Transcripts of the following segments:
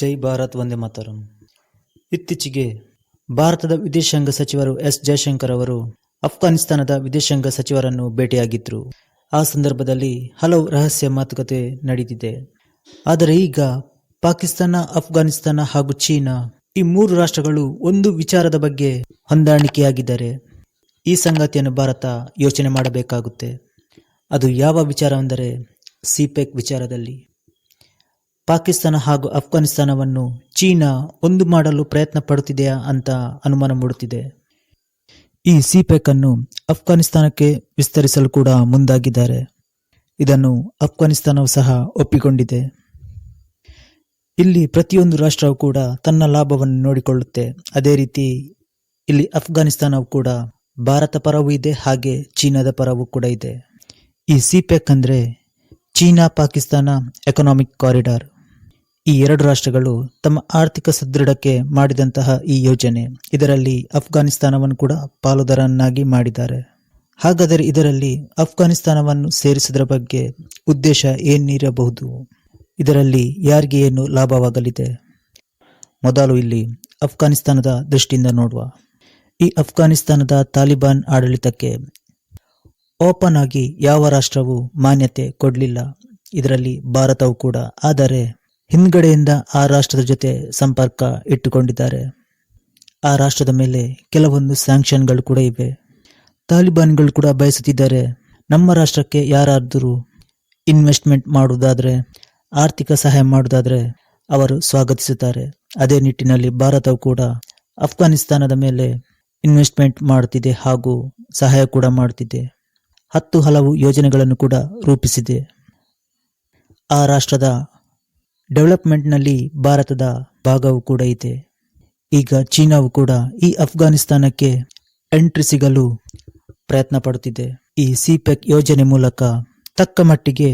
ಜೈ ಭಾರತ್ ವಂದೇ ಮಾತರಂ. ಇತ್ತೀಚೆಗೆ ಭಾರತದ ವಿದೇಶಾಂಗ ಸಚಿವರು ಎಸ್ ಜಯಶಂಕರ್ ಅವರು ಅಫ್ಘಾನಿಸ್ತಾನದ ವಿದೇಶಾಂಗ ಸಚಿವರನ್ನು ಭೇಟಿಯಾಗಿದ್ರು. ಆ ಸಂದರ್ಭದಲ್ಲಿ ಹಲವು ರಹಸ್ಯ ಮಾತುಕತೆ ನಡೆದಿದೆ. ಆದರೆ ಈಗ ಪಾಕಿಸ್ತಾನ, ಅಫ್ಘಾನಿಸ್ತಾನ ಹಾಗೂ ಚೀನಾ ಈ ಮೂರು ರಾಷ್ಟ್ರಗಳು ಒಂದು ವಿಚಾರದ ಬಗ್ಗೆ ಹೊಂದಾಣಿಕೆಯಾಗಿದ್ದಾರೆ. ಈ ಸಂಗತಿಯನ್ನು ಭಾರತ ಯೋಚನೆ ಮಾಡಬೇಕಾಗುತ್ತೆ. ಅದು ಯಾವ ವಿಚಾರವೆಂದರೆ ಸಿಪೆಕ್ ವಿಚಾರದಲ್ಲಿ. ಪಾಕಿಸ್ತಾನ ಹಾಗೂ ಅಫ್ಘಾನಿಸ್ತಾನವನ್ನು ಚೀನಾ ಒಂದು ಮಾಡಲು ಪ್ರಯತ್ನ ಪಡುತ್ತಿದೆಯಾ ಅಂತ ಅನುಮಾನ ಮೂಡುತ್ತಿದೆ. ಈ ಸಿಪೆಕ್ ಅನ್ನು ಅಫ್ಘಾನಿಸ್ತಾನಕ್ಕೆ ವಿಸ್ತರಿಸಲು ಕೂಡ ಮುಂದಾಗಿದ್ದಾರೆ. ಇದನ್ನು ಅಫ್ಘಾನಿಸ್ತಾನವು ಸಹ ಒಪ್ಪಿಕೊಂಡಿದೆ. ಇಲ್ಲಿ ಪ್ರತಿಯೊಂದು ರಾಷ್ಟ್ರವು ಕೂಡ ತನ್ನ ಲಾಭವನ್ನು ನೋಡಿಕೊಳ್ಳುತ್ತೆ. ಅದೇ ರೀತಿ ಇಲ್ಲಿ ಅಫ್ಘಾನಿಸ್ತಾನವು ಕೂಡ ಭಾರತ ಪರವೂ ಇದೆ, ಹಾಗೆ ಚೀನಾದ ಪರವೂ ಕೂಡ ಇದೆ. ಈ ಸಿಪೆಕ್ ಅಂದರೆ ಚೀನಾ ಪಾಕಿಸ್ತಾನ ಎಕನಾಮಿಕ್ ಕಾರಿಡಾರ್ ಈ ಎರಡು ರಾಷ್ಟ್ರಗಳು ತಮ್ಮ ಆರ್ಥಿಕ ಸದೃಢಕ್ಕೆ ಮಾಡಿದಂತಹ ಈ ಯೋಜನೆ. ಇದರಲ್ಲಿ ಅಫ್ಘಾನಿಸ್ತಾನವನ್ನು ಕೂಡ ಪಾಲುದಾರನ್ನಾಗಿ ಮಾಡಿದ್ದಾರೆ. ಹಾಗಾದರೆ ಇದರಲ್ಲಿ ಅಫ್ಘಾನಿಸ್ತಾನವನ್ನು ಸೇರಿಸುವುದರ ಬಗ್ಗೆ ಉದ್ದೇಶ ಏನಿರಬಹುದು? ಇದರಲ್ಲಿ ಯಾರಿಗೆ ಏನು ಲಾಭವಾಗಲಿದೆ? ಮೊದಲು ಇಲ್ಲಿ ಅಫ್ಘಾನಿಸ್ತಾನದ ದೃಷ್ಟಿಯಿಂದ ನೋಡುವ. ಈ ಅಫ್ಘಾನಿಸ್ತಾನದ ತಾಲಿಬಾನ್ ಆಡಳಿತಕ್ಕೆ ಓಪನ್ ಆಗಿ ಯಾವ ರಾಷ್ಟ್ರವು ಮಾನ್ಯತೆ ಕೊಡಲಿಲ್ಲ. ಇದರಲ್ಲಿ ಭಾರತವು ಕೂಡ. ಆದರೆ ಹಿಂದ್ಗಡೆಯಿಂದ ಆ ರಾಷ್ಟ್ರದ ಜೊತೆ ಸಂಪರ್ಕ ಇಟ್ಟುಕೊಂಡಿದ್ದಾರೆ. ಆ ರಾಷ್ಟ್ರದ ಮೇಲೆ ಕೆಲವೊಂದು ಸ್ಯಾಂಕ್ಷನ್ಗಳು ಕೂಡ ಇವೆ. ತಾಲಿಬಾನ್ಗಳು ಕೂಡ ಬಯಸುತ್ತಿದ್ದಾರೆ, ನಮ್ಮ ರಾಷ್ಟ್ರಕ್ಕೆ ಯಾರಾದರೂ ಇನ್ವೆಸ್ಟ್ಮೆಂಟ್ ಮಾಡುವುದಾದರೆ, ಆರ್ಥಿಕ ಸಹಾಯ ಮಾಡುವುದಾದರೆ ಅವರು ಸ್ವಾಗತಿಸುತ್ತಾರೆ. ಅದೇ ನಿಟ್ಟಿನಲ್ಲಿ ಭಾರತವು ಕೂಡ ಅಫ್ಘಾನಿಸ್ತಾನದ ಮೇಲೆ ಇನ್ವೆಸ್ಟ್ಮೆಂಟ್ ಮಾಡುತ್ತಿದೆ ಹಾಗೂ ಸಹಾಯ ಕೂಡ ಮಾಡುತ್ತಿದೆ. ಹತ್ತು ಹಲವು ಯೋಜನೆಗಳನ್ನು ಕೂಡ ರೂಪಿಸಿದೆ. ಆ ರಾಷ್ಟ್ರದ ಡೆವಲಪ್ಮೆಂಟ್ನಲ್ಲಿ ಭಾರತದ ಭಾಗವು ಕೂಡ ಇದೆ. ಈಗ ಚೀನಾವು ಕೂಡ ಈ ಅಫ್ಘಾನಿಸ್ತಾನಕ್ಕೆ ಎಂಟ್ರಿ ಸಿಗಲು ಪ್ರಯತ್ನ ಪಡುತ್ತಿದೆ. ಈ ಸಿಪೆಕ್ ಯೋಜನೆ ಮೂಲಕ ತಕ್ಕ ಮಟ್ಟಿಗೆ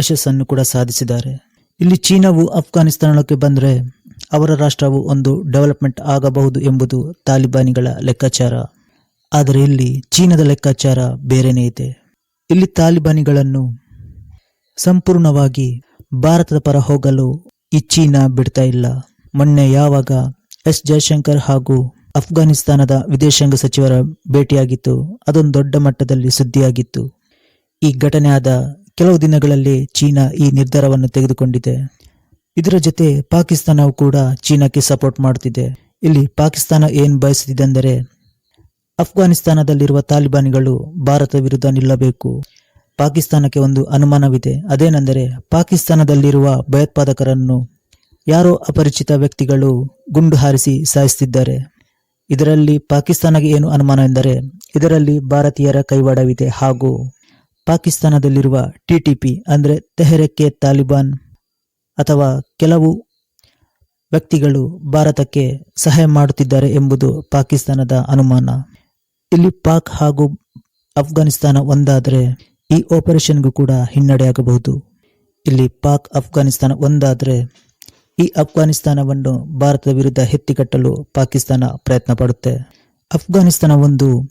ಯಶಸ್ಸನ್ನು ಕೂಡ ಸಾಧಿಸಿದ್ದಾರೆ. ಇಲ್ಲಿ ಚೀನಾವು ಅಫ್ಘಾನಿಸ್ತಾನಕ್ಕೆ ಬಂದರೆ ಅವರ ರಾಷ್ಟ್ರವು ಒಂದು ಡೆವಲಪ್ಮೆಂಟ್ ಆಗಬಹುದು ಎಂಬುದು ತಾಲಿಬಾನಿಗಳ ಲೆಕ್ಕಾಚಾರ. ಆದರೆ ಇಲ್ಲಿ ಚೀನಾದ ಲೆಕ್ಕಾಚಾರ ಬೇರೆಯೇ ಇದೆ. ಇಲ್ಲಿ ತಾಲಿಬಾನಿಗಳನ್ನು ಸಂಪೂರ್ಣವಾಗಿ ಭಾರತದ ಪರ ಹೋಗಲು ಇಚ್ಛೀನ ಬಿಡ್ತಾ ಇಲ್ಲ. ಮೊನ್ನೆ ಯಾವಾಗ ಎಸ್. ಜಯಶಂಕರ್ ಹಾಗೂ ಅಫ್ಘಾನಿಸ್ತಾನದ ವಿದೇಶಾಂಗ ಸಚಿವರ ಭೇಟಿಯಾಗಿತ್ತು, ಅದೊಂದು ದೊಡ್ಡ ಮಟ್ಟದಲ್ಲಿ ಸುದ್ದಿಯಾಗಿತ್ತು. ಈ ಘಟನೆ ಆದ ಕೆಲವು ದಿನಗಳಲ್ಲಿ ಚೀನಾ ಈ ನಿರ್ಧಾರವನ್ನು ತೆಗೆದುಕೊಂಡಿದೆ. ಇದರ ಜೊತೆ ಪಾಕಿಸ್ತಾನವು ಕೂಡ ಚೀನಾಕ್ಕೆ ಸಪೋರ್ಟ್ ಮಾಡುತ್ತಿದೆ. ಇಲ್ಲಿ ಪಾಕಿಸ್ತಾನ ಏನು ಬಯಸುತ್ತಿದೆ ಅಂದರೆ, ಅಫ್ಘಾನಿಸ್ತಾನದಲ್ಲಿರುವ ತಾಲಿಬಾನಿಗಳು ಭಾರತ ವಿರುದ್ಧ ನಿಲ್ಲಬೇಕು. ಪಾಕಿಸ್ತಾನಕ್ಕೆ ಒಂದು ಅನುಮಾನವಿದೆ. ಅದೇನೆಂದರೆ, ಪಾಕಿಸ್ತಾನದಲ್ಲಿರುವ ಭಯೋತ್ಪಾದಕರನ್ನು ಯಾರೋ ಅಪರಿಚಿತ ವ್ಯಕ್ತಿಗಳು ಗುಂಡು ಹಾರಿಸಿ ಸಾಯಿಸುತ್ತಿದ್ದಾರೆ. ಇದರಲ್ಲಿ ಪಾಕಿಸ್ತಾನಕ್ಕೆ ಏನು ಅನುಮಾನ ಎಂದರೆ, ಇದರಲ್ಲಿ ಭಾರತೀಯರ ಕೈವಾಡವಿದೆ ಹಾಗೂ ಪಾಕಿಸ್ತಾನದಲ್ಲಿರುವ ಟಿಟಿಪಿ ಅಂದರೆ ತೆಹರಕ್ಕೆ ತಾಲಿಬಾನ್ ಅಥವಾ ಕೆಲವು ವ್ಯಕ್ತಿಗಳು ಭಾರತಕ್ಕೆ ಸಹಾಯ ಮಾಡುತ್ತಿದ್ದಾರೆ ಎಂಬುದು ಪಾಕಿಸ್ತಾನದ ಅನುಮಾನ. ಇಲ್ಲಿ ಪಾಕ್ ಹಾಗೂ ಅಫ್ಘಾನಿಸ್ತಾನ ಒಂದಾದರೆ ಈ ಆಪರೇಷನ್ಗೂ ಕೂಡ ಹಿನ್ನಡೆಯಾಗಬಹುದು. ಇಲ್ಲಿ ಪಾಕ್ ಅಫ್ಘಾನಿಸ್ತಾನ ಒಂದಾದರೆ ಈ ಅಫ್ಘಾನಿಸ್ತಾನವನ್ನು ಭಾರತದ ವಿರುದ್ಧ ಎತ್ತಿಕಟ್ಟಲು ಪಾಕಿಸ್ತಾನ ಪ್ರಯತ್ನ ಪಡುತ್ತೆ. ಅಫ್ಘಾನಿಸ್ತಾನ ಒಂದು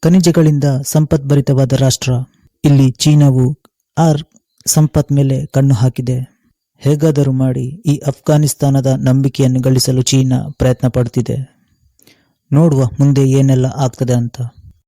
ಖನಿಜಗಳಿಂದ ಸಂಪದ್ಭರಿತವಾದ ರಾಷ್ಟ್ರ. ಇಲ್ಲಿ ಚೀನಾವು ಆ ಸಂಪತ್ ಮೇಲೆ ಕಣ್ಣು ಹಾಕಿದೆ. ಹೇಗಾದರೂ ಮಾಡಿ ಈ ಅಫ್ಘಾನಿಸ್ತಾನದ ನಂಬಿಕೆಯನ್ನು ಗಳಿಸಲು ಚೀನಾ ಪ್ರಯತ್ನ ಪಡುತ್ತಿದೆ. ನೋಡುವ ಮುಂದೆ ಏನೆಲ್ಲ ಆಗ್ತದೆ ಅಂತ.